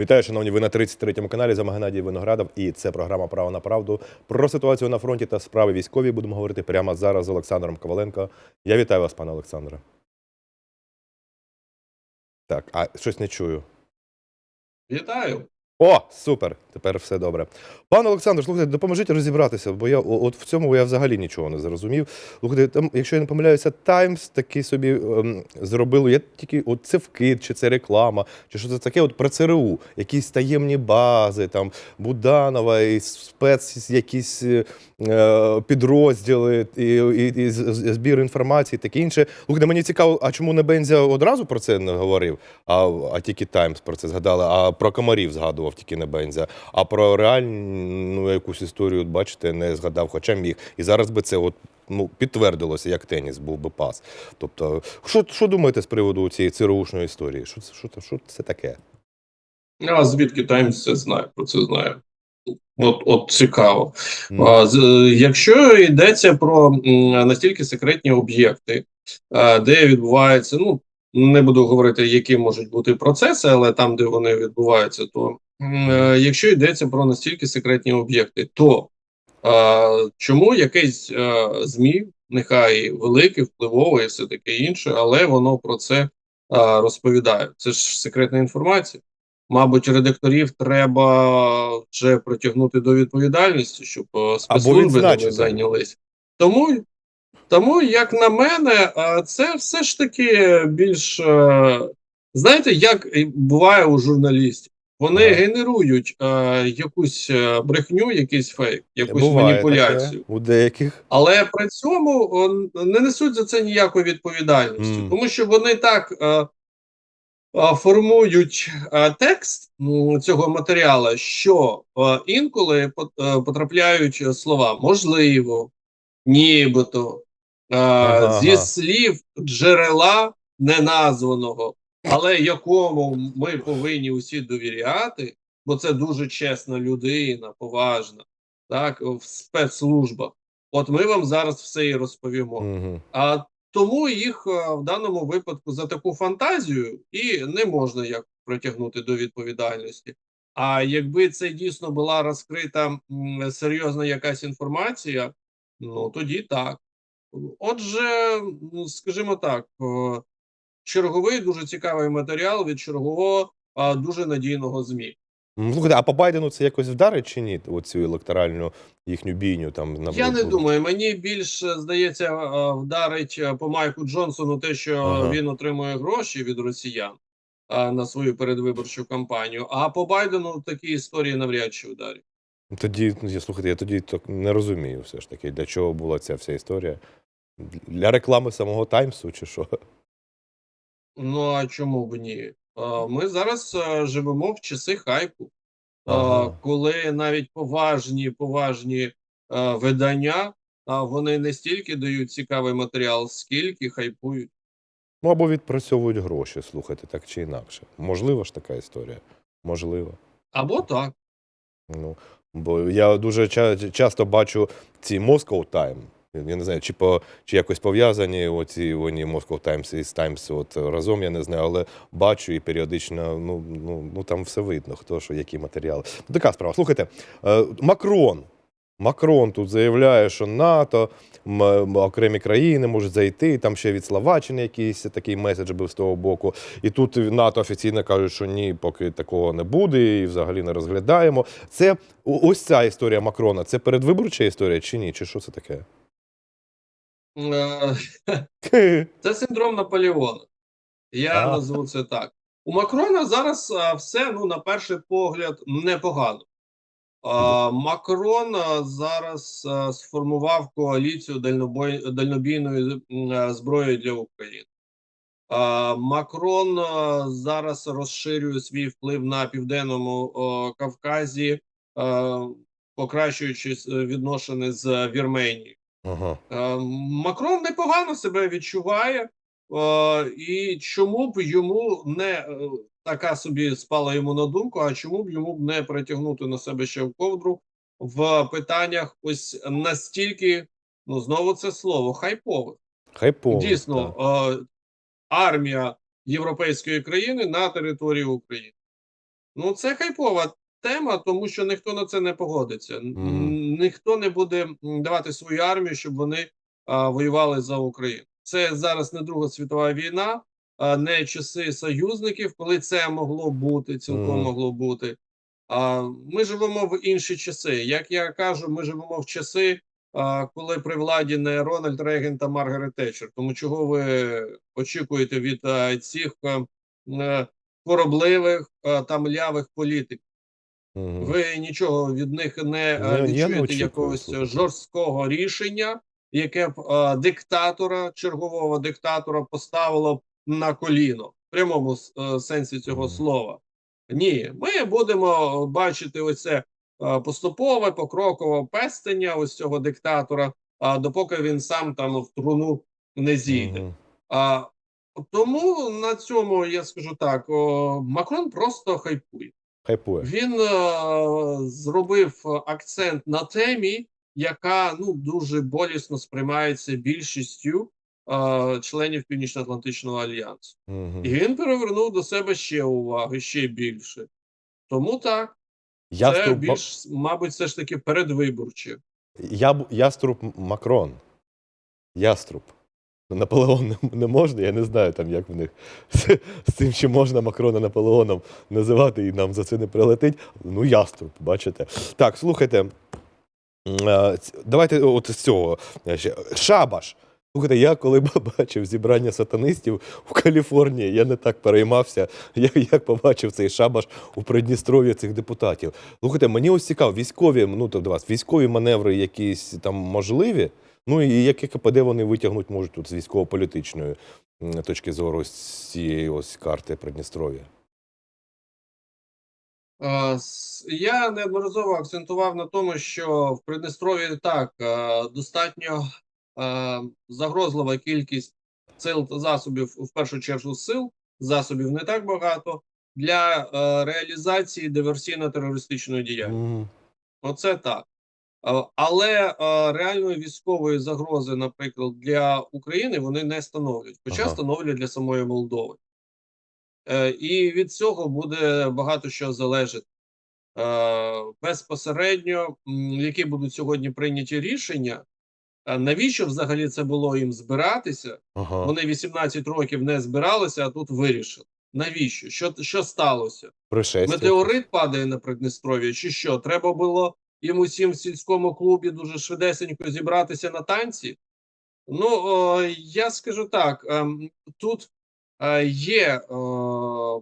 Вітаю, шановні. Ви на 33-му каналі за Геннадій Виноградов. І це програма Право на правду. Про ситуацію на фронті та справи військові будемо говорити прямо зараз з Олександром Коваленко. Я вітаю вас, пане Олександре. Так, а щось не чую. Вітаю. О, супер! Тепер все добре. Пане Олександр, слухайте, допоможіть розібратися, бо я от в цьому я взагалі нічого не зрозумів. Слухайте, там, якщо я не помиляюся, Таймс таки собі ем, зробили. Я тільки от це вкид, чи це реклама, чи що це таке от про ЦРУ, якісь таємні бази, там Буданова, і спец, якісь е, підрозділи, і, і, і збір інформації, таке інше. Слухайте, мені цікаво, а чому не Бензя одразу про це не говорив, а, а тільки Таймс про це згадали, а про комарів згадував тільки не Бензя, а про реальну якусь історію, бачите, не згадав, хоча міг. І зараз би це от. Ну, підтвердилося, як теніс був би пас. Тобто, що, що думаєте з приводу цієї ЦРУшної історії? Що це, що, що це таке? А звідки Таймс це знає? Про це знає. От, от цікаво. Ну, А, з, якщо йдеться про настільки секретні об'єкти, де відбувається, ну не буду говорити, які можуть бути процеси, але там, де вони відбуваються, то якщо йдеться про настільки секретні об'єкти, то чому якесь а, ЗМІ, нехай велике, впливове і все таке інше, але воно про це розповідає? Це ж секретна інформація. Мабуть, редакторів треба вже притягнути до відповідальності, щоб е, спецслужби ними зайнялись. Тому, тому, як на мене, е, це все ж таки більш е, знаєте, як буває у журналістів. Вони генерують е, якусь е, брехню, якийсь фейк, якусь Буває маніпуляцію, таке у деяких. але при цьому не несуть за це ніякої відповідальності, Мгм. тому що вони так е, формують е, текст цього матеріалу, що е, інколи е, потрапляють слова можливо, нібито, е, Ага, зі ага. слів джерела неназваного, але якому ми повинні усі довіряти, бо це дуже чесна людина, поважна, так, в спецслужбах. От ми вам зараз все і розповімо. Угу. А тому їх е, в даному випадку за таку фантазію і не можна як притягнути до відповідальності. А якби це дійсно була розкрита м, серйозна якась інформація, ну тоді так. Отже, скажімо так, е, черговий дуже цікавий матеріал від чергового а, дуже надійного ЗМІ. Слухайте, а по Байдену це якось вдарить чи ні? Оцю електоральну їхню бійню там на Я не думаю. Мені більше здається, е, вдарить е, по Майку Джонсону те, що Ага. він отримує гроші від росіян е, на свою передвиборчу кампанію. А по Байдену такі історії навряд чи вдарять. Тоді, ну, я, слухайте, я тоді так не розумію все ж таки, для чого була ця вся історія. Для реклами самого Таймсу чи що? Ну а чому б ні? Ми зараз е, живемо в часи хайпу, Ага. коли навіть поважні поважні е, видання а вони не стільки дають цікавий матеріал, скільки хайпують. Ну або відпрацьовують гроші, слухайте, так чи інакше. Можливо ж така історія? Можливо. Або так. Ну, бо я дуже ча- часто бачу ці Moscow Time. Я не знаю, чи по чи якось пов'язані оці вони Moscow Times із Times от разом, я не знаю, але бачу і періодично, ну, ну, ну там все видно, хто що, які матеріали. Ну, така справа. Слухайте, е, Макрон. Макрон тут заявляє, що НАТО, окремі країни можуть зайти. Там ще від Словаччини якийсь такий меседж був з того боку. І тут НАТО офіційно кажуть, що ні, поки такого не буде, і взагалі не розглядаємо. Це ось ця історія Макрона. Це передвиборча історія чи ні? Чи що це таке? Е, Це синдром Наполеона. Я А. назву це так. У Макрона зараз все, ну, на перший погляд, непогано. Макрон зараз сформував коаліцію дальнобой, дальнобійної зброї для України. Макрон зараз розширює свій вплив на південному Кавказі, покращуючи с- відносини з Вірменією. Ага. Е, Макрон непогано себе відчуває, е, і чому б йому не е, така собі спала йому на думку, а чому б йому б не притягнути на себе ще в ковдру в питаннях ось настільки, ну знову це слово, хайпових. Хайпово. Дійсно, так. армія європейської країни на території України. Ну, це хайпова тема, тому що ніхто на це не погодиться. Н- Мгм. Ніхто не буде давати свою армію, щоб вони а, воювали за Україну. Це зараз не Друга світова війна, а не часи союзників, коли це могло бути, цілком Мгм. могло бути. А ми живемо в інші часи. Як я кажу, ми живемо в часи, а, коли при владі не Рональд Рейган та Маргарет Тетчер. Тому чого ви очікуєте від а, цих а, е, хворобливих та млявих політиків? Мгм. Ви нічого від них не Ну, е, відчуєте якогось жорсткого рішення, яке б е, диктатора, чергового диктатора поставило б на коліно в прямому с- е, сенсі цього Мгм. слова. Ні, ми будемо бачити оце е, поступове покрокове пестення ось цього диктатора, а допоки він сам там в труну не зійде. Мгм. А, тому на цьому я скажу так: о, Макрон просто хайпує. Хайпує. Він е, зробив акцент на темі, яка ну дуже болісно сприймається більшістю е, членів Північно-Атлантичного альянсу, Мгм. і він перевернув до себе ще уваги, ще більше. Тому так, це Яструб, більш, мабуть, все ж таки передвиборче. Я, яструб Макрон. Яструб. Наполеон не, можна, я не знаю там, як в них з, з цим, чи можна Макрона Наполеоном називати, і нам за це не прилетить. Ну, яструб, бачите. Так, слухайте. Давайте от з цього. е. Шабаш. Слухайте, я коли бачив зібрання сатанистів у Каліфорнії, я не так переймався, як, побачив цей шабаш у Придністров'ї цих депутатів. Слухайте, мені ось цікаво, військові, ну то до вас, військові маневри якісь там можливі. Ну і яке КПД вони витягнути можуть тут з військово-політичної точки зору з цієї ось карти Придністров'я? Я неодноразово акцентував на тому, що в Придністров'ї так е, достатньо е, загрозлива кількість сил та засобів, в першу чергу сил, засобів не так багато для е, реалізації диверсійно-терористичної діяльності. Мгм. Оце так. Е, Але е, реальної військової загрози, наприклад, для України вони не становлять, хоча Ага. становлять для самої Молдови. Е, І від цього буде багато що залежати. Е, Безпосередньо, які будуть сьогодні прийняті рішення, навіщо взагалі це було їм збиратися? Ага. Вони 18 років не збиралися, а тут вирішили. Навіщо? Що, що сталося? Пришестя. Метеорит падає на Придністров'я, чи що? Треба було їм усім в сільському клубі дуже швидесенько зібратися на танці? Ну, о, я скажу так: ем, тут е, є е,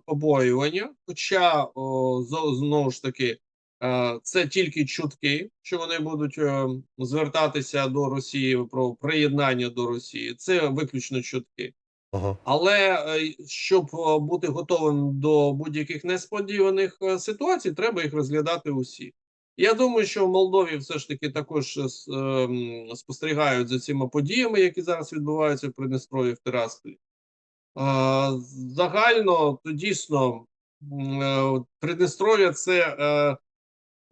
побоювання, хоча о, знову ж таки. е, Це тільки чутки, що вони будуть е, звертатися до Росії про приєднання до Росії. Це виключно чутки. Ага. Але е, щоб е, бути готовим до будь-яких несподіваних е, ситуацій, треба їх розглядати усі. Я думаю, що в Молдові все ж таки також е, ем, спостерігають за цими подіями, які зараз відбуваються в Придністров'ї в Тирасполі. Е, Загально, то дійсно, е, Придністров'я це, е,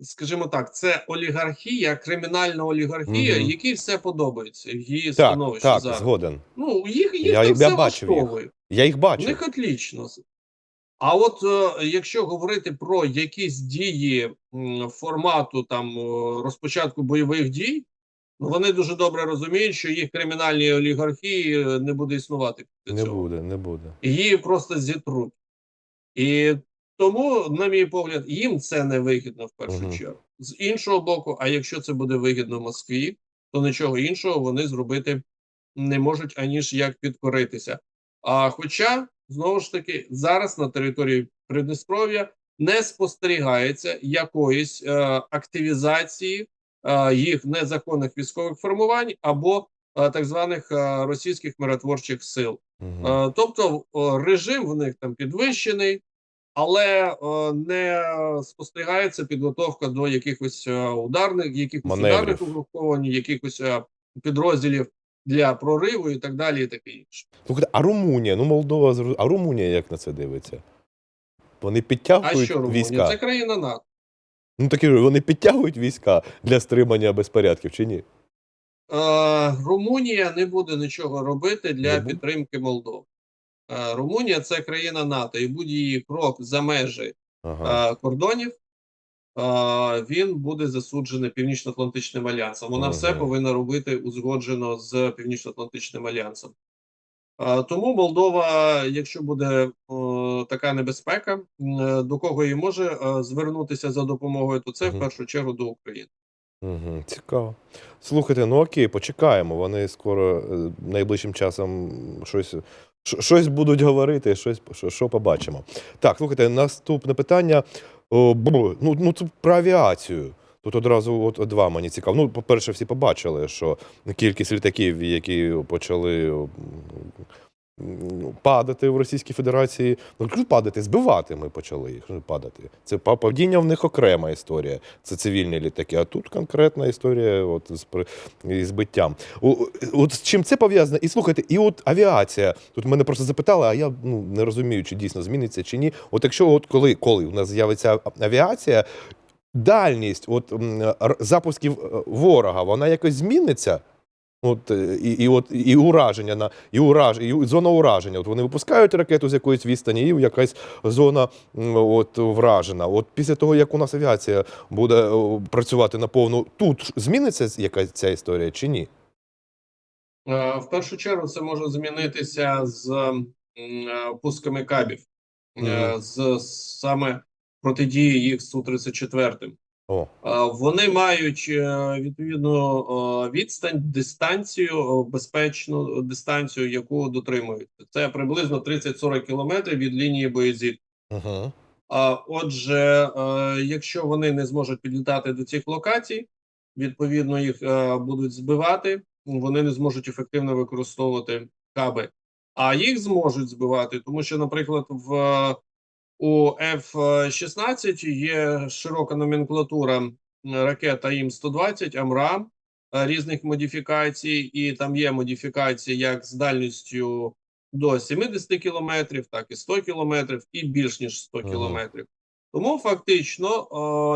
скажімо так, це олігархія, кримінальна олігархія, Мгм. якій все подобається. Її Так, становище так, зараз. згоден. Ну, їх, їх Я- там я все бачив їх. Я їх У них отлично. А от е, якщо говорити про якісь дії формату там е, розпочатку бойових дій, ну вони дуже добре розуміють, що їх кримінальні олігархії е, не буде існувати Не цього. буде, не буде. Її просто зітруть. І тому, на мій погляд, їм це не вигідно в першу Мгм. чергу. З іншого боку, а якщо це буде вигідно Москві, то нічого іншого вони зробити не можуть аніж як підкоритися. А хоча знову ж таки зараз на території Придністров'я не спостерігається якоїсь е, активізації е, їх незаконних військових формувань або е, так званих е, російських миротворчих сил. Е, Тобто о, режим в них там підвищений, але е, не спостерігається підготовка до якихось е, ударних, якихось Маневрів. ударних угруповань, якихось е, підрозділів для прориву і так далі, і таке інше. Слухайте, а Румунія, ну Молдова, а Румунія як на це дивиться? Вони підтягують. А що Румунія? війська? Це країна НАТО. Ну такі вони підтягують війська для стримання безпорядків чи ні? Е, Румунія не буде нічого робити для буде? підтримки Молдови. Е, Румунія це країна НАТО, і будь-її крок за межі Ага. е, кордонів, він буде засуджений Північно-Атлантичним альянсом. Вона все повинна робити узгоджено з Північно-Атлантичним альянсом. Тому Молдова, якщо буде така небезпека, до кого і може е, звернутися за допомогою, то це в першу чергу до України. Угу, цікаво. Слухайте, ну окей, почекаємо. Вони скоро е, найближчим часом щось, щось будуть говорити, щось що, що побачимо. Так, слухайте, наступне питання. О, ну, ну це про авіацію. Тут одразу от, два мені цікаво. Ну, по-перше, всі побачили, що кількість літаків, які почали падати в Російській Федерації. Ну, кажу, падати, збивати ми почали їх. ну, Падати. Це па- падіння в них окрема історія. Це цивільні літаки. А тут конкретна історія от, з, при- збиттям. От з чим це пов'язано? І слухайте, і от авіація. Тут мене просто запитали, а я ну, не розумію, чи дійсно зміниться чи ні. От якщо от коли, коли у нас з'явиться авіація, дальність от, запусків е, ворога, вона якось зміниться? От е, і, і от і ураження на і ураж, і зона ураження. От вони випускають ракету з якоїсь відстані, і якась зона от вражена. От після того, як у нас авіація буде працювати на повну, тут зміниться якась ця історія чи ні? Е, В першу чергу це може змінитися з е, пусками кабів, е, Мгм. з саме протидії їх Су-34. О, Вони мають е, відповідну е, відстань, дистанцію, е, безпечну дистанцію, яку дотримують. Це приблизно 30-40 кілометрів від лінії боєзіткнення. угу. А отже, якщо вони не зможуть підлітати до цих локацій, відповідно їх будуть збивати, вони не зможуть ефективно використовувати каби, а їх зможуть збивати, тому що, наприклад, в у F-16 є широка номенклатура м, ракет АІМ-120, АМРАМ е, різних модифікацій, і там є модифікації як з дальністю до 70 кілометрів, так і 100 кілометрів, і більш ніж 100 Ага. кілометрів. Тому фактично,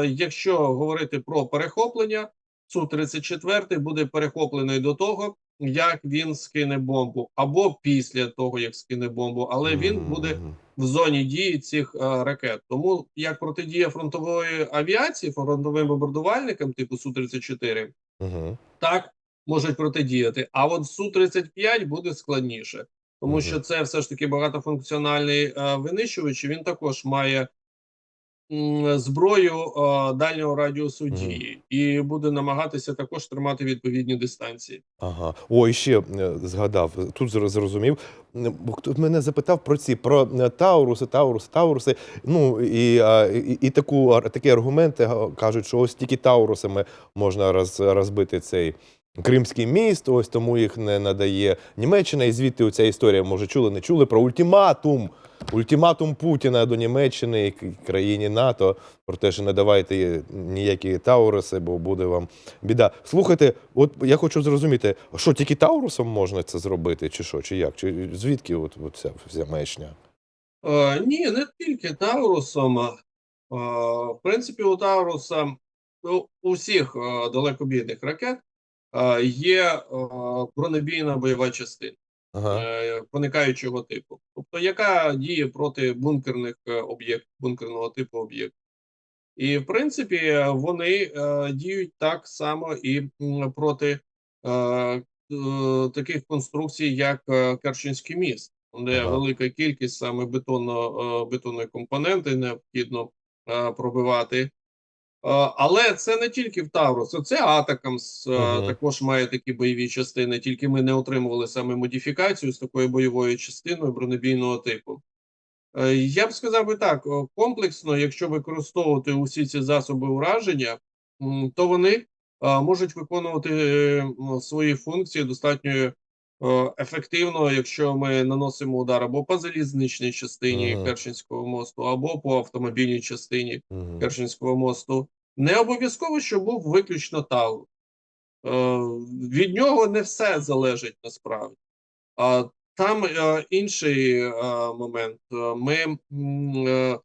е, якщо говорити про перехоплення, Су-34 буде перехоплений до того, як він скине бомбу, або після того, як скине бомбу, але він буде в зоні дії цих е, ракет. Тому як протидія фронтової авіації, фронтовим бомбардувальникам типу Су-34, Угу. так можуть протидіяти. А от Су-35 буде складніше, тому угу. що це все ж таки багатофункціональний е, винищувач. і Він також має зброю дальнього радіусу дії і буде намагатися також тримати відповідні дистанції. Ага. О, і ще е, згадав, тут зрозумів. Бо Хтось мене запитав про ці про е, Тауруси, Тауруси, Тауруси. Ну і, і, і таку такі аргументи кажуть, що ось тільки Таурусами можна роз, розбити цей. Кримський міст, ось тому їх не надає Німеччина, і звідти оця історія, може, чули, не чули про ультиматум. Ультиматум Путіна до Німеччини і країні НАТО про те, що не давайте ніякі Тауруси, бо буде вам біда. Слухайте, от я хочу зрозуміти, що тільки Таурусом можна це зробити, чи що, чи як? Чи звідки от, от ця вся маячня? Е, ні, не тільки Таурусом. е, в принципі, у Тауруса у, у всіх е, далекобійних ракет є бронебійна бойова частина Ага. е, проникаючого типу, тобто яка діє проти бункерних е, об'єктів, бункерного типу об'єктів. І в принципі вони е, діють так само і проти таких конструкцій, як Керченський міст, де Ага. велика кількість саме бетонно, бетонної компоненти необхідно пробивати. Е, але це не тільки в Таврусу, це Атакамс е, Мгм. також має такі бойові частини. Тільки ми не отримували саме модифікацію з такою бойовою частиною бронебійного типу. Е, Я б сказав би так: комплексно, якщо використовувати усі ці засоби ураження, то вони е, можуть виконувати е, свої функції достатньо е, ефективно, якщо ми наносимо удар або по залізничній частині Ага. Керченського мосту, або по автомобільній частині Мгм. Керченського мосту. Не обов'язково, щоб був виключно Тау. Е, від нього не все залежить насправді. А там е, інший е, момент. Е, Ми е,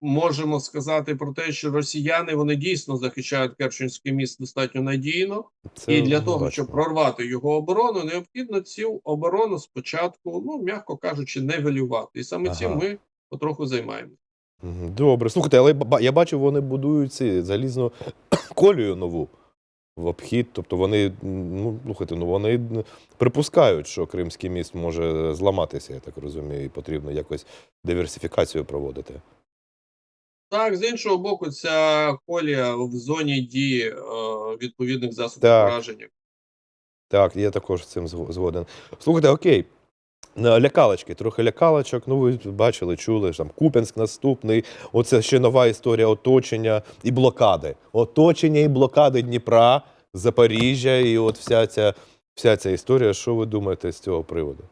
можемо сказати про те, що росіяни вони дійсно захищають Керченський міст достатньо надійно, Це і для того, щоб прорвати його оборону, необхідно цю оборону спочатку, ну м'яко кажучи, невелювати. І саме цим ми потроху займаємося. Добре. Слухайте, але я бачив, вони будують ці залізну колію нову в обхід. Тобто вони, ну, слухайте, ну вони припускають, що Кримський міст може зламатися, я так розумію, і потрібно якось диверсифікацію проводити. Так, з іншого боку, ця колія в зоні дії е, відповідних засобів Так. враження. Так, я також з цим зго- згоден. Слухайте, окей. Е, Лякалочки, трохи лякалочок. Ну, ви бачили, чули, що там Куп'янськ наступний. Оце ще нова історія оточення і блокади. Оточення і блокади Дніпра, Запоріжжя, і от вся ця, вся ця історія. Що ви думаєте з цього приводу?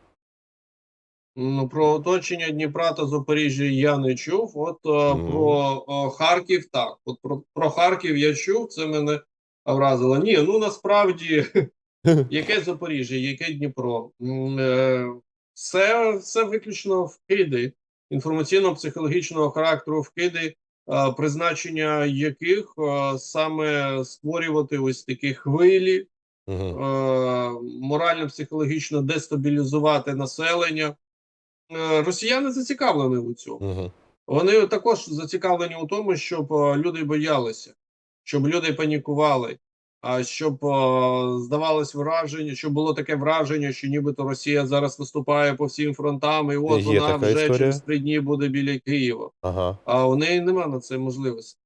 Ну, про оточення Дніпра та Запоріжжя я не чув. От Мгм. про е, Харків так. От про, про Харків я чув, це мене вразило. Ні, ну насправді, яке Запоріжжя, яке Дніпро? Е, Це, це виключно вкиди інформаційно-психологічного характеру вкиди, призначення яких саме створювати ось такі хвилі, морально-психологічно дестабілізувати населення. Е, Росіяни зацікавлені у цьому. Мгм. Вони також зацікавлені у тому, щоб е, люди боялися, щоб люди панікували, а щоб е, здавалось враження, щоб було таке враження, що нібито Росія зараз наступає по всім фронтам, і от Є вона вже історія. через три дні буде біля Києва. Ага. А у неї нема на це можливості.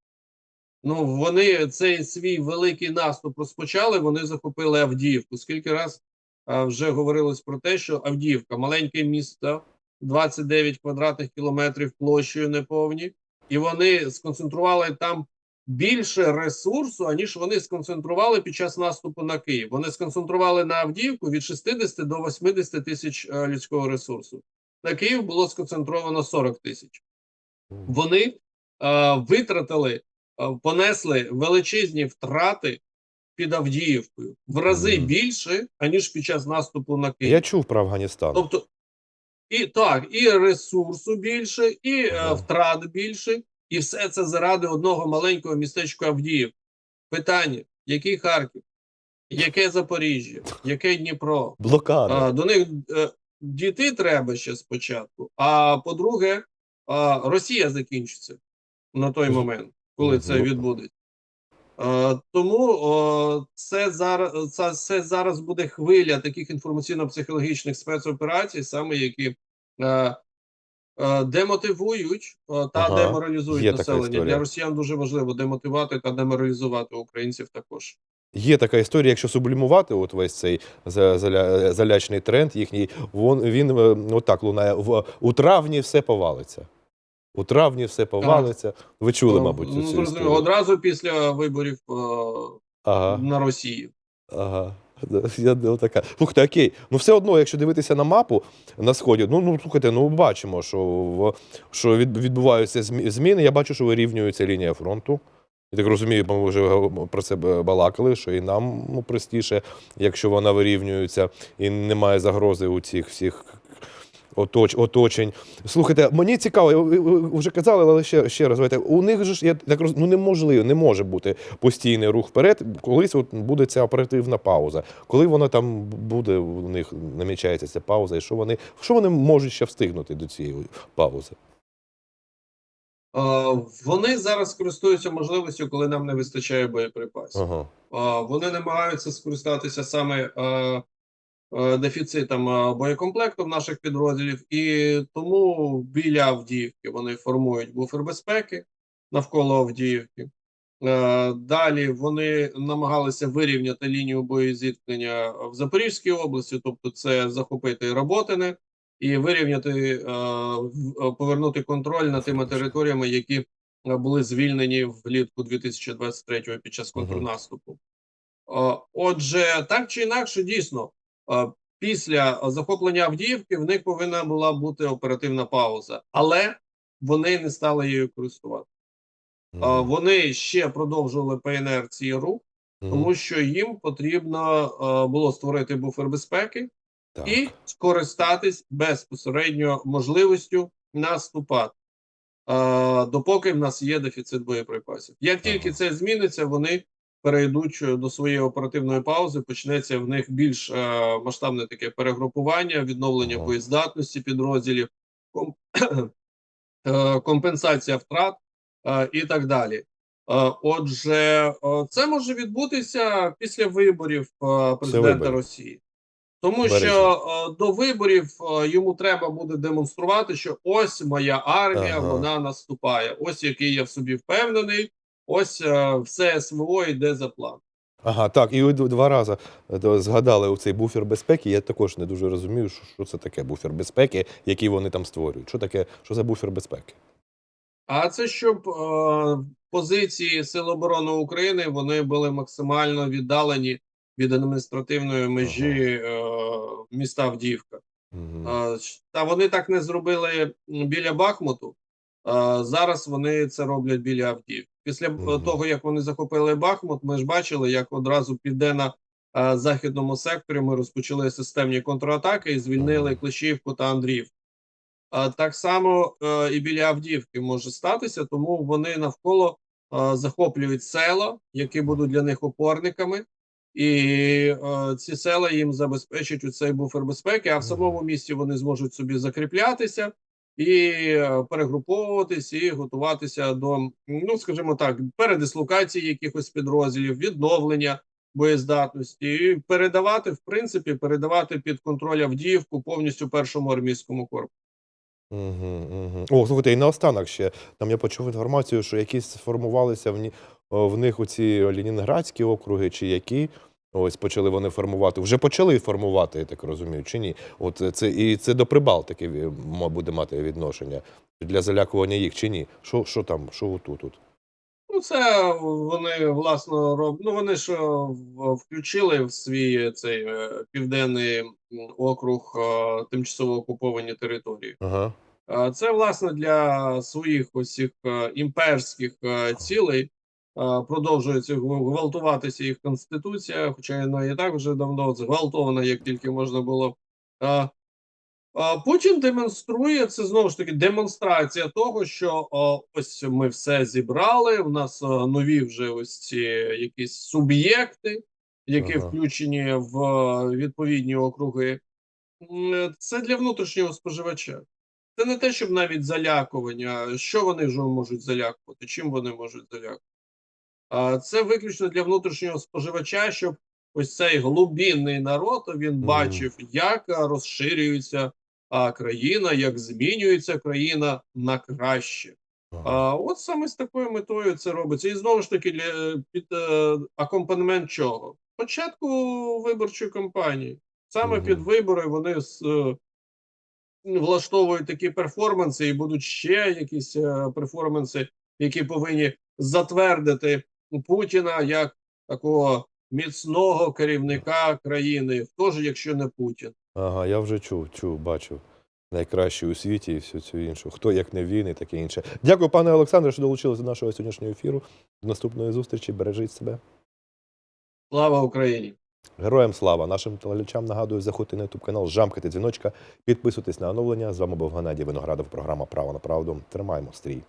Ну, вони цей свій великий наступ розпочали, вони захопили Авдіївку. Скільки раз вже говорилось про те, що Авдіївка маленьке місто, 29 квадратних кілометрів площею неповні, і вони сконцентрували там більше ресурсу, аніж вони сконцентрували під час наступу на Київ. Вони сконцентрували на Авдіївку від 60 до 80 тисяч е, людського ресурсу. На Київ було сконцентровано 40 тисяч вони е, витратили, е, понесли величезні втрати під Авдіївкою в рази більше, аніж під час наступу на Київ. Я чув про Афганістан. Тобто, і так, і ресурсу більше, і е, втрат більше, і все це заради одного маленького містечка Авдіїв. Питання: який Харків, яке Запоріжжя, яке Дніпро? Блокада. А, до них е, дійти треба ще спочатку. А по-друге, а, Росія закінчиться на той момент, коли це відбудеться. Е, тому це зараз це, це зараз буде хвиля таких інформаційно-психологічних спецоперацій, саме які е, е, демотивують та Ага, деморалізують населення. Для росіян дуже важливо демотивувати та деморалізувати українців також. Є така історія, якщо сублімувати от весь цей за- залячний тренд їхній, він е, отак лунає. В, у травні все повалиться. У травні все повалиться. Ви чули, Е, мабуть, цю ну, цю зрозуміло, історію. одразу після виборів е, Ага, на Росії. ага. Я ну, така. Слухайте, окей. Ну все одно, якщо дивитися на мапу на сході, ну, ну слухайте, ну бачимо, що, що відбуваються зміни. Я бачу, що вирівнюється лінія фронту. Я так розумію, ми вже про це балакали, що і нам ну, простіше, якщо вона вирівнюється і немає загрози у цих всіх оточ, оточень. Слухайте, мені цікаво, ви- ви вже казали, але ще, ще раз, давайте, у них же ж я так роз... ну неможливо, не може бути постійний рух вперед. Колись от буде ця оперативна пауза. Коли вона там буде, у них намічається ця пауза, і що вони, що вони можуть ще встигнути до цієї паузи? Е, Вони зараз користуються можливістю, коли нам не вистачає боєприпасів. Ага. Е, Вони намагаються скористатися саме е, дефіцитом е, боєкомплекту в наших підрозділів, і тому біля Авдіївки вони формують буфер безпеки навколо Авдіївки. Е, Далі вони намагалися вирівняти лінію боєзіткнення в Запорізькій області, тобто це захопити Роботине і вирівняти, е, е, повернути контроль над тими територіями, які е, були звільнені влітку 2023 під час контрнаступу. Е, Отже, так чи інакше, дійсно, е, після захоплення Авдіївки в них повинна була бути оперативна пауза, але вони не стали її користувати. А, Вони ще продовжували по інерції рух, Мгм. тому що їм потрібно е, було створити буфер безпеки Так. і скористатись безпосередньо можливістю наступати, е, допоки в нас є дефіцит боєприпасів. Як тільки Ага. це зміниться, вони перейдуть е, до своєї оперативної паузи. Почнеться в них більш е, масштабне таке перегрупування, відновлення боєздатності підрозділів. Е, компенсація втрат е, і так далі. Отже, це може відбутися після виборів президента вибори. Росії, тому Бережно. що до виборів йому треба буде демонструвати, що ось моя армія, Ага. вона наступає. Ось який я в собі впевнений. Ось е, все СВО йде за план. Ага, так, і ви два рази е, згадали цей буфер безпеки. Я також не дуже розумію, що, це таке буфер безпеки, який вони там створюють. Що таке, що за буфер безпеки? А це щоб е, позиції Сил оборони України вони були максимально віддалені від адміністративної межі е, міста Авдіївка. Е, Та вони так не зробили біля Бахмуту. е, Зараз вони це роблять біля Авдіївки. Після того, як вони захопили Бахмут, ми ж бачили, як одразу південно е, західному секторі ми розпочали системні контратаки і звільнили. Клещівку та Андріївку. А так само е, і біля Авдіївки може статися, тому вони навколо е, захоплюють села, які будуть для них опорниками, і е, ці села їм забезпечать у цей буфер безпеки. А в самому місті вони зможуть собі закріплятися і е, перегруповуватись, і готуватися до, ну скажімо так, передислокації якихось підрозділів, відновлення боєздатності, і передавати, в принципі, передавати під контроль Авдіївку повністю першому армійському корпусу. Угу, угу. О, слухайте, і наостанок ще там я почув інформацію, що якісь сформувалися в, в них оці Ленінградські округи, чи які. Ось почали вони формувати. Вже почали формувати, я так розумію, чи ні? От це і це до Прибалтики ві- буде мати відношення для залякування їх, чи ні? Що, що там, що отут? тут? Ну, це вони власно роб... Ну вони ж е, включили в свій цей е, південний округ е, тимчасово окуповані території. Ага. Е, Це власне для своїх усіх імперських е, цілей е, продовжується гвалтуватися їх конституція, хоча вона і так вже давно згвалтована, як тільки можна було. Е, Путін демонструє це знову ж таки демонстрація того, що о, ось ми все зібрали. У нас о, нові вже ось ці якісь суб'єкти, які Ага. включені в е, відповідні округи. Це для внутрішнього споживача. Це не те, щоб навіть залякування. Що вони вже можуть залякувати? Чим вони можуть залякувати? Це виключно для внутрішнього споживача, щоб ось цей глубинний народ він бачив, як розширюється країна, як змінюється країна на краще. А от саме з такою метою це робиться. І знову ж таки, для під е, акомпанемент чого? Початку виборчої кампанії. Саме Мгм. під вибори вони з, е, влаштовують такі перформанси, і будуть ще якісь е, перформанси, які повинні затвердити Путіна як такого міцного керівника країни. Хто ж, якщо не Путін? Ага, я вже чув, чув, бачив. Найкращий у світі і всю цю іншу. Хто як не він і таке інше. Дякую, пане Олександре, що долучилися до нашого сьогоднішнього ефіру. До наступної зустрічі. Бережіть себе. Слава Україні! Героям слава! Нашим телеглядачам нагадую, заходьте на YouTube канал, жамкайте дзвіночка, підписуйтесь на оновлення. З вами був Геннадій Виноградов, програма Право на правду. Тримаємо стрій.